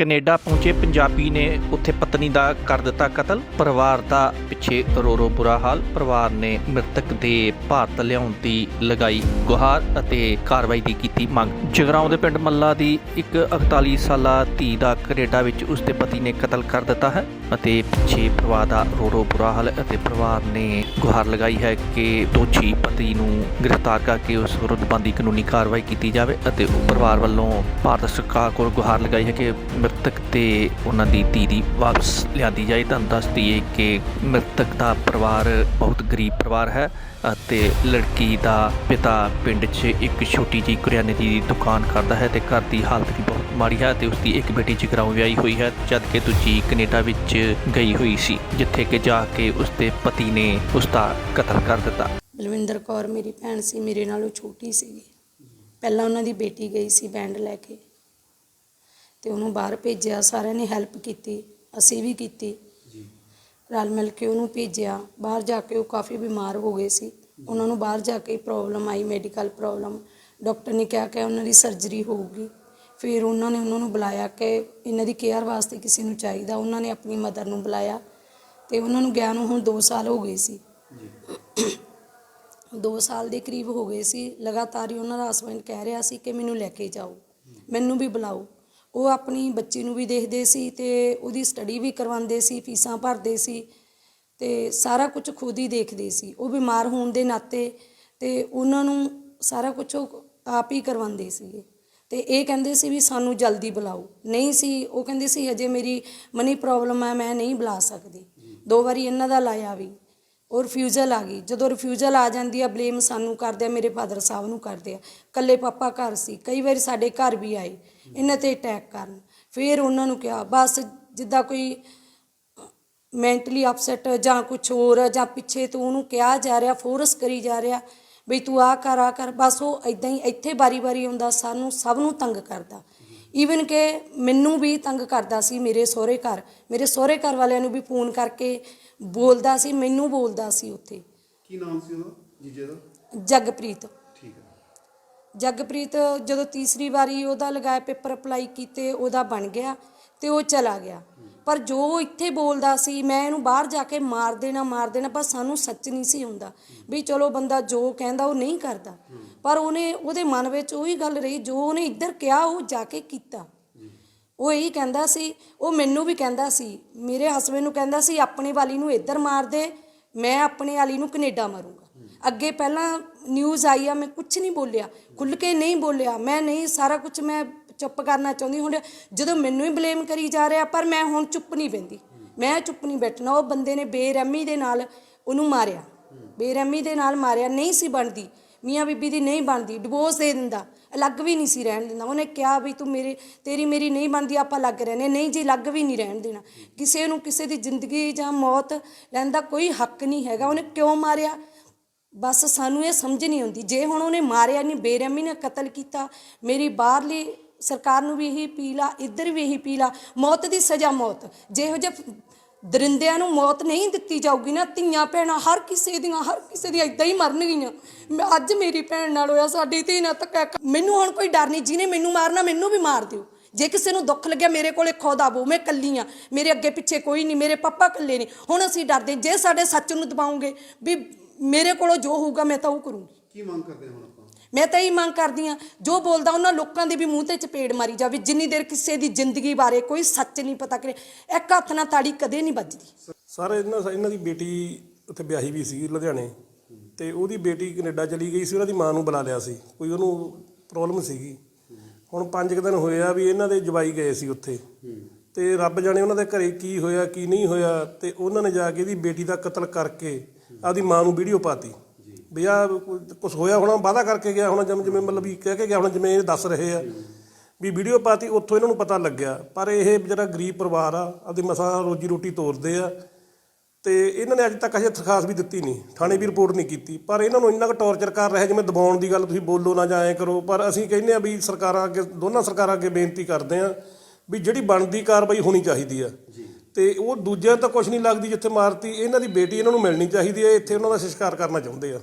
Canada ਪਹੁੰਚੇ, ਪੰਜਾਬੀ ਨੇ ਉੱਥੇ ਪਤਨੀ ਦਾ ਕਰ ਦਿੱਤਾ ਕਤਲ, ਪਰਿਵਾਰ ਦਾ ਪਿੱਛੇ ਰੋ ਰੋ ਬੁਰਾ ਹਾਲ, ਪਰਿਵਾਰ ਨੇ ਮ੍ਰਿਤਕ ਦੇ ਭਾਰਤ ਲਿਆਉਣ ਦੀ ਲਗਾਈ ਗੁਹਾਰ ਅਤੇ ਕਾਰਵਾਈ ਦੀ ਕੀਤੀ ਮੰਗ। ਜਗਰਾਉਂ ਦੇ ਪਿੰਡ ਮੱਲਾ ਦੀ ਇੱਕ 41 ਸਾਲਾ ਧੀ ਦਾ ਕੈਨੇਡਾ ਵਿੱਚ ਉਸ ਦੇ ਪਤੀ ਨੇ ਕਤਲ ਕਰ ਦਿੱਤਾ ਹੈ ਅਤੇ ਪਿੱਛੇ ਪਰਿਵਾਰ ਦਾ ਰੋ ਰੋ ਬੁਰਾ ਹਾਲ ਅਤੇ ਪਰਿਵਾਰ ਨੇ ਗੁਹਾਰ ਲਗਾਈ ਹੈ ਕਿ ਦੋਸ਼ੀ ਪਤੀ ਨੂੰ ਗ੍ਰਿਫਤਾਰ ਕਰਕੇ ਉਸ ਵਿਰੁੱਧ ਬਣਦੀ ਕਾਨੂੰਨੀ ਕਾਰਵਾਈ ਕੀਤੀ ਜਾਵੇ ਅਤੇ ਪਰਿਵਾਰ ਵੱਲੋਂ ਭਾਰਤ ਸਰਕਾਰ ਕੋਲ ਗੁਹਾਰ ਲਗਾਈ ਹੈ ਕਿ ਮ੍ਰਿਤਕ ਤੇ ਉਹਨਾਂ ਦੀ ਧੀ ਦੀ ਵਾਪਸ ਲਿਆਂਦੀ ਜਾਏ। ਤਾਂ ਦੱਸ ਦਈਏ ਕਿ ਮ੍ਰਿਤਕ ਦਾ ਪਰਿਵਾਰ ਬਹੁਤ ਗਰੀਬ ਪਰਿਵਾਰ ਹੈ ਅਤੇ ਲੜਕੀ ਦਾ ਪਿਤਾ ਪਿੰਡ 'ਚ ਇੱਕ ਛੋਟੀ ਜਿਹੀ ਕਰਿਆਨੇ ਦੀ ਦੁਕਾਨ ਕਰਦਾ ਹੈ ਤੇ ਘਰ ਦੀ ਹਾਲਤ ਵੀ ਬਹੁਤ ਮਾੜੀ ਹੈ ਤੇ ਉਸ ਦੀ ਇੱਕ ਬੇਟੀ ਜਗਰਾਉਂ ਵਿਆਹੀ ਹੋਈ ਹੈ, ਜਦ ਕਿ ਦੂਜੀ ਕੈਨੇਡਾ ਵਿੱਚ ਗਈ ਹੋਈ ਸੀ, ਜਿੱਥੇ ਕਿ ਜਾ ਕੇ ਉਸ ਦੇ ਪਤੀ ਨੇ ਉਸ ਦਾ ਕਤਲ ਕਰ ਦਿੱਤਾ। ਬਲਵਿੰਦਰ ਕੌਰ ਮੇਰੀ ਭੈਣ ਸੀ, ਮੇਰੇ ਨਾਲੋਂ ਛੋਟੀ ਸੀਗੀ। ਪਹਿਲਾਂ ਉਹਨਾਂ ਦੀ ਬੇਟੀ ਗਈ ਸੀ ਬੈਂਡ ਲੈ ਕੇ। ਤੇ ਉਹਨੂੰ ਬਾਹਰ ਭੇਜਿਆ ਸਾਰਿਆਂ ਨੇ ਹੈਲਪ ਕੀਤੀ ਅਸੀਂ ਵੀ ਕੀਤੀ। ਰਲ ਮਿਲ ਕੇ ਉਹਨੂੰ ਭੇਜਿਆ। ਬਾਹਰ ਜਾ ਕੇ ਉਹ ਕਾਫੀ ਬਿਮਾਰ ਹੋ ਗਏ ਸੀ। ਉਹਨਾਂ ਨੂੰ ਬਾਹਰ ਜਾ ਕੇ ਪ੍ਰੋਬਲਮ ਆਈ ਮੈਡੀਕਲ ਪ੍ਰੋਬਲਮ ਡਾਕਟਰ ਨੇ ਕਿਹਾ ਕਿ ਉਹਨਾਂ ਦੀ ਸਰਜਰੀ ਹੋਊਗੀ। ਫਿਰ ਉਹਨਾਂ ਨੇ ਉਹਨਾਂ ਨੂੰ ਬੁਲਾਇਆ ਕਿ ਇਹਨਾਂ ਦੀ ਕੇਅਰ ਵਾਸਤੇ ਕਿਸੇ ਨੂੰ ਚਾਹੀਦਾ। ਉਹਨਾਂ ਨੇ ਆਪਣੀ ਮਦਰ ਨੂੰ ਬੁਲਾਇਆ ਤੇ ਉਹਨਾਂ ਨੂੰ ਗਿਆ ਨੂੰ ਹੁਣ 2 ਸਾਲ ਹੋ ਗਏ ਸੀ। 2 ਸਾਲ ਦੇ ਕਰੀਬ ਹੋ ਗਏ ਸੀ। ਲਗਾਤਾਰ ਹੀ ਉਹਨਾਂ ਦਾ ਹਸਬੰਡ ਕਹਿ ਰਿਹਾ ਸੀ ਕਿ ਮੈਨੂੰ ਲੈ ਕੇ ਜਾਓ। ਮੈਨੂੰ ਵੀ ਬੁਲਾਓ। ਉਹ ਆਪਣੀ ਬੱਚੀ ਨੂੰ ਵੀ ਦੇਖਦੇ ਸੀ ਤੇ ਉਹਦੀ ਸਟੱਡੀ ਵੀ ਕਰਵਾਉਂਦੇ ਸੀ, ਫੀਸਾਂ ਭਰਦੇ ਸੀ ਤੇ ਸਾਰਾ ਕੁਝ ਖੁਦ ਹੀ ਦੇਖਦੇ ਸੀ। ਉਹ ਬਿਮਾਰ ਹੋਣ ਦੇ ਨਾਤੇ ਤੇ ਉਹਨਾਂ ਨੂੰ ਸਾਰਾ ਕੁਝ ਉਹ ਆਪ ਹੀ ਕਰਵਾਉਂਦੇ ਸੀਗੇ। ਤੇ ਇਹ ਕਹਿੰਦੇ ਸੀ ਵੀ ਸਾਨੂੰ ਜਲਦੀ ਬੁਲਾਓ। ਨਹੀਂ ਸੀ, ਉਹ ਕਹਿੰਦੇ ਸੀ ਅਜੇ ਮੇਰੀ ਮਨੀ ਪ੍ਰੋਬਲਮ ਹੈ, ਮੈਂ ਨਹੀਂ ਬੁਲਾ ਸਕਦੀ। ਦੋ ਵਾਰੀ ਇਹਨਾਂ ਦਾ ਲਾਇਆ ਵੀ। ਉਹ ਰਿਫਿਊਜ਼ਲ ਆ ਗਈ। ਜਦੋਂ ਰਿਫਿਊਜ਼ਲ ਆ ਜਾਂਦੀ ਆ ਬਲੇਮ ਸਾਨੂੰ ਕਰਦੇ ਆ, ਮੇਰੇ ਫਾਦਰ ਸਾਹਿਬ ਨੂੰ ਕਰਦੇ ਆ। ਕੱਲੇ ਪਾਪਾ ਘਰ ਸੀ, ਕਈ ਵਾਰੀ ਸਾਡੇ ਘਰ ਵੀ ਆਏ, ਇਹਨਾਂ ਤੇ ਅਟੈਕ ਕਰਨ। ਫਿਰ ਉਹਨਾਂ ਨੂੰ ਕਿਹਾ, ਬਸ ਜਿੱਦਾਂ ਕੋਈ ਮੈਂਟਲੀ ਅਪਸੈਟ ਜਾਂ ਕੁਝ ਹੋਰ ਜਾਂ ਪਿੱਛੇ ਤੋਂ ਉਹਨੂੰ ਕਿਹਾ ਜਾ ਰਿਹਾ ਫੋਰਸ ਕਰੀ ਜਾ ਰਿਹਾ ਵੀ ਤੂੰ ਆ ਕਰ ਆ ਕਰ, ਬਸ ਉਹ ਇਦਾਂ ਹੀ ਇੱਥੇ ਬਾਰੀ-ਬਾਰੀ ਆਉਂਦਾ, ਸਾਨੂੰ ਸਭ ਨੂੰ ਤੰਗ ਕਰਦਾ। ਈਵਨ ਕਿ ਮੈਨੂੰ ਵੀ ਤੰਗ ਕਰਦਾ ਸੀ ਮੇਰੇ ਸਹੁਰੇ ਘਰ। ਮੇਰੇ ਸਹੁਰੇ ਘਰ ਵਾਲਿਆਂ ਨੂੰ ਵੀ ਫੋਨ ਕਰਕੇ ਬੋਲਦਾ ਸੀ ਮੈਨੂੰ ਬੋਲਦਾ ਸੀ ਉੱਥੇ। ਕੀ ਨਾਮ ਸੀ ਉਹਦਾ? ਜੀਜੇ ਦਾ? ਜਗਪ੍ਰੀਤ। ਠੀਕ ਹੈ। ਜਗਪ੍ਰੀਤ ਜਦੋਂ ਤੀਸਰੀ ਵਾਰੀ ਉਹਦਾ ਲਗਾਇਆ ਪੇਪਰ ਅਪਲਾਈ ਕੀਤੇ ਉਹਦਾ ਬਣ ਗਿਆ ਤੇ ਉਹ ਚਲਾ ਗਿਆ। ਪਰ ਜੋ ਇੱਥੇ ਬੋਲਦਾ ਸੀ ਮੈਂ ਇਹਨੂੰ ਬਾਹਰ ਜਾ ਕੇ ਮਾਰ ਦੇਣਾ ਮਾਰ ਦੇਣਾ ਪਰ ਸਾਨੂੰ ਸੱਚ ਨਹੀਂ ਸੀ ਹੁੰਦਾ। ਵੀ ਚਲੋ ਬੰਦਾ ਜੋ ਕਹਿੰਦਾ ਉਹ ਨਹੀਂ ਕਰਦਾ। ਪਰ ਉਹਨੇ, ਉਹਦੇ ਮਨ ਵਿੱਚ ਉਹੀ ਗੱਲ ਰਹੀ, ਜੋ ਉਹਨੇ ਇੱਧਰ ਕਿਹਾ, ਉਹ ਜਾ ਕੇ ਕੀਤਾ। ਉਹ ਇਹੀ ਕਹਿੰਦਾ ਸੀ, ਉਹ ਮੈਨੂੰ ਵੀ ਕਹਿੰਦਾ ਸੀ, ਮੇਰੇ ਹਸਬੰਦ ਨੂੰ ਕਹਿੰਦਾ ਸੀ, ਆਪਣੇ ਵਾਲੀ ਨੂੰ ਇੱਧਰ ਮਾਰ ਦੇ, ਮੈਂ ਆਪਣੇ ਵਾਲੀ ਨੂੰ ਕੈਨੇਡਾ ਮਾਰੂੰਗਾ। ਅੱਗੇ ਪਹਿਲਾਂ ਨਿਊਜ਼ ਆਈ ਆ, ਮੈਂ ਕੁਝ ਨਹੀਂ ਬੋਲਿਆ ਖੁੱਲ ਕੇ ਨਹੀਂ ਬੋਲਿਆ। ਮੈਂ ਨਹੀਂ, ਸਾਰਾ ਕੁਝ ਮੈਂ ਚੁੱਪ ਕਰਨਾ ਚਾਹੁੰਦੀ ਹੁਣ ਜਦੋਂ ਮੈਨੂੰ ਹੀ ਬਲੇਮ ਕਰੀ ਜਾ ਰਿਹਾ, ਪਰ ਮੈਂ ਹੁਣ ਚੁੱਪ ਨਹੀਂ ਬੈਂਦੀ ਮੈਂ ਚੁੱਪ ਨਹੀਂ ਬੈਠਣਾ। ਉਹ ਬੰਦੇ ਨੇ ਬੇਰਹਿਮੀ ਦੇ ਨਾਲ ਉਹਨੂੰ ਮਾਰਿਆ। ਬੇਰਹਿਮੀ ਦੇ ਨਾਲ ਮਾਰਿਆ। ਨਹੀਂ ਸੀ ਬਣਦੀ। ਮੀਆਂ ਬੀਬੀ ਦੀ ਨਹੀਂ ਬਣਦੀ ਡਿਵੋਰਸ ਦੇ ਦਿੰਦਾ, ਅਲੱਗ ਵੀ ਨਹੀਂ ਸੀ ਰਹਿਣ ਦਿੰਦਾ। ਉਹਨੇ ਕਿਹਾ ਵੀ ਤੂੰ ਮੇਰੇ, ਤੇਰੀ ਮੇਰੀ ਨਹੀਂ ਬਣਦੀ, ਆਪਾਂ ਅਲੱਗ ਰਹਿੰਦੇ ਨਹੀਂ ਜੀ, ਅਲੱਗ ਵੀ ਨਹੀਂ ਰਹਿਣ ਦੇਣਾ। ਕਿਸੇ ਨੂੰ ਕਿਸੇ ਦੀ ਜ਼ਿੰਦਗੀ ਜਾਂ ਮੌਤ ਲੈਣ ਦਾ ਕੋਈ ਹੱਕ ਨਹੀਂ ਹੈਗਾ। ਉਹਨੇ ਕਿਉਂ ਮਾਰਿਆ? ਬਸ ਸਾਨੂੰ ਇਹ ਸਮਝ ਨਹੀਂ ਆਉਂਦੀ। ਜੇ ਹੁਣ ਉਹਨੇ ਮਾਰਿਆ ਨਹੀਂ ਬੇਰਹਿਮੀ ਨਾਲ ਕਤਲ ਕੀਤਾ, ਮੇਰੀ ਬਾਹਰਲੀ ਸਰਕਾਰ ਨੂੰ ਵੀ ਇਹੀ ਪੀਲਾ ਇੱਧਰ ਵੀ ਇਹੀ ਪੀਲਾ ਮੌਤ ਦੀ ਸਜ਼ਾ ਮੌਤ। ਜਿਹੋ ਜਿਹੇ ਦਰਿੰਦਿਆਂ ਨੂੰ ਮੌਤ ਨਹੀਂ ਦਿੱਤੀ ਜਾਊਗੀ ਨਾ, ਧੀਆਂ ਭੈਣਾਂ ਹਰ ਕਿਸੇ ਦੀਆਂ, ਹਰ ਕਿਸੇ ਦੀਆਂ ਇਦਾਂ ਹੀ ਮਰਨਗੀਆਂ। ਮੈਂ ਅੱਜ ਮੇਰੀ ਭੈਣ ਨਾਲ ਹੋਇਆ, ਸਾਡੀ ਧੀ ਨਾਲ ਧੱਕਾ ਮੈਨੂੰ ਹੁਣ ਕੋਈ ਡਰ ਨਹੀਂ, ਜਿਹਨੇ ਮੈਨੂੰ ਮਾਰਨਾ, ਮੈਨੂੰ ਵੀ ਮਾਰ ਦਿਓ। ਜੇ ਕਿਸੇ ਨੂੰ ਦੁੱਖ ਲੱਗਿਆ, ਮੇਰੇ ਕੋਲੇ ਖੁਦ ਆਵੋ, ਮੈਂ ਕੱਲੀ ਆ, ਮੇਰੇ ਅੱਗੇ ਪਿੱਛੇ ਕੋਈ ਨਹੀਂ, ਮੇਰੇ ਪਾਪਾ ਇਕੱਲੇ ਨੇ। ਹੁਣ ਅਸੀਂ ਡਰਦੇ ਜੇ ਸਾਡੇ ਸੱਚ ਨੂੰ ਦਬਾਉਂਗੇ ਵੀ ਮੇਰੇ ਕੋਲੋਂ ਜੋ ਹੋਊਗਾ, ਮੈਂ ਤਾਂ ਉਹ ਕਰੂੰਗੀ। ਕੀ ਮੰਗ ਕਰਦੇ ਹਾਂ ਮੈਂ ਤਾਂ ਇਹ ਮੰਗ ਕਰਦੀ ਆ ਜੋ ਬੋਲਦਾ ਉਹਨਾਂ ਲੋਕਾਂ ਦੇ ਵੀ ਮੂੰਹ ਤੇ ਚਪੇੜ ਮਾਰੀ ਜਾਵੇ, ਜਿੰਨੀ ਦੇਰ ਕਿਸੇ ਦੀ ਜ਼ਿੰਦਗੀ ਬਾਰੇ ਕੋਈ ਸੱਚ ਨਹੀਂ ਪਤਾ ਕਰੇ, ਇੱਕ ਹੱਥ ਨਾਲ ਤਾੜੀ ਕਦੇ ਨਹੀਂ ਵੱਜਦੀ। ਸਰ, ਇਹਨਾਂ ਇਹਨਾਂ ਦੀ ਬੇਟੀ ਉੱਥੇ ਵਿਆਹੀ ਵੀ ਸੀ ਲੁਧਿਆਣੇ, ਤੇ ਉਹਦੀ ਬੇਟੀ ਕੈਨੇਡਾ ਚਲੀ ਗਈ ਸੀ, ਉਹਨਾਂ ਦੀ ਮਾਂ ਨੂੰ ਬੁਲਾ ਲਿਆ ਸੀ, ਕੋਈ ਉਹਨੂੰ ਪ੍ਰੋਬਲਮ ਸੀਗੀ। ਹੁਣ ਪੰਜ ਦਿਨ ਹੋਇਆ ਵੀ ਇਹਨਾਂ ਦੇ ਜਵਾਈ ਗਏ ਸੀ ਉੱਥੇ, ਤੇ ਰੱਬ ਜਾਣੇ ਉਹਨਾਂ ਦੇ ਘਰੇ ਕੀ ਹੋਇਆ, ਕੀ ਨਹੀਂ ਹੋਇਆ, ਤੇ ਉਹਨਾਂ ਨੇ ਜਾ ਕੇ ਇਹਦੀ ਬੇਟੀ ਦਾ ਕਤਲ ਕਰਕੇ ਆਪਦੀ ਮਾਂ ਨੂੰ ਵੀਡੀਓ ਪਾਤੀ। ਵੀ ਆ ਕੁਝ ਹੋਇਆ ਹੋਣਾ ਵਾਅਦਾ ਕਰਕੇ ਗਿਆ ਹੋਣਾ ਜਿਵੇਂ ਜਿਵੇਂ ਮਤਲਬ ਵੀ ਕਹਿ ਕੇ ਗਿਆ ਹੋਣਾ ਜਿਵੇਂ ਇਹ ਦੱਸ ਰਹੇ ਆ। ਵੀ ਵੀਡੀਓ ਪਾਤੀ ਉੱਥੋਂ ਇਹਨਾਂ ਨੂੰ ਪਤਾ ਲੱਗਿਆ। ਪਰ ਇਹ ਜਿਹੜਾ ਗਰੀਬ ਪਰਿਵਾਰ ਆ ਆਪਦੀ ਮਸਾਂ ਰੋਜੀ ਰੋਟੀ ਤੋਰਦੇ ਆ ਤੇ ਇਹਨਾਂ ਨੇ ਅੱਜ ਤੱਕ ਅਜੇ ਦਰਖਾਸਤ ਵੀ ਦਿੱਤੀ ਨਹੀਂ ਥਾਣੇ ਵੀ ਰਿਪੋਰਟ ਨਹੀਂ ਕੀਤੀ। ਪਰ ਇਹਨਾਂ ਨੂੰ ਇੰਨਾ ਕੁ ਟੌਰਚਰ ਕਰ ਰਿਹਾ ਜਿਵੇਂ ਦਬਾਉਣ ਦੀ ਗੱਲ ਤੁਸੀਂ ਬੋਲੋ ਨਾ ਜਾਂ ਐਂ ਕਰੋ ਪਰ ਅਸੀਂ ਕਹਿੰਦੇ ਆ ਵੀ ਸਰਕਾਰਾਂ ਅੱਗੇ ਦੋਨਾਂ ਸਰਕਾਰਾਂ ਅੱਗੇ ਬੇਨਤੀ ਕਰਦੇ ਆ ਵੀ ਜਿਹੜੀ ਬਣਦੀ ਕਾਰਵਾਈ ਹੋਣੀ ਚਾਹੀਦੀ ਆ। ਤੇ ਉਹ ਦੂਜਿਆਂ ਤਾਂ ਕੁਝ ਨਹੀਂ ਲੱਗਦੀ ਜਿੱਥੇ ਮਾਰਤੀ ਇਹਨਾਂ ਦੀ ਬੇਟੀ ਇਹਨਾਂ ਨੂੰ ਮਿਲਣੀ ਚਾਹੀਦੀ ਹੈ ਇੱਥੇ ਉਹਨਾਂ ਦਾ ਸੰਸਕਾਰ ਕਰਨਾ ਚਾਹੁੰਦੇ ਆ।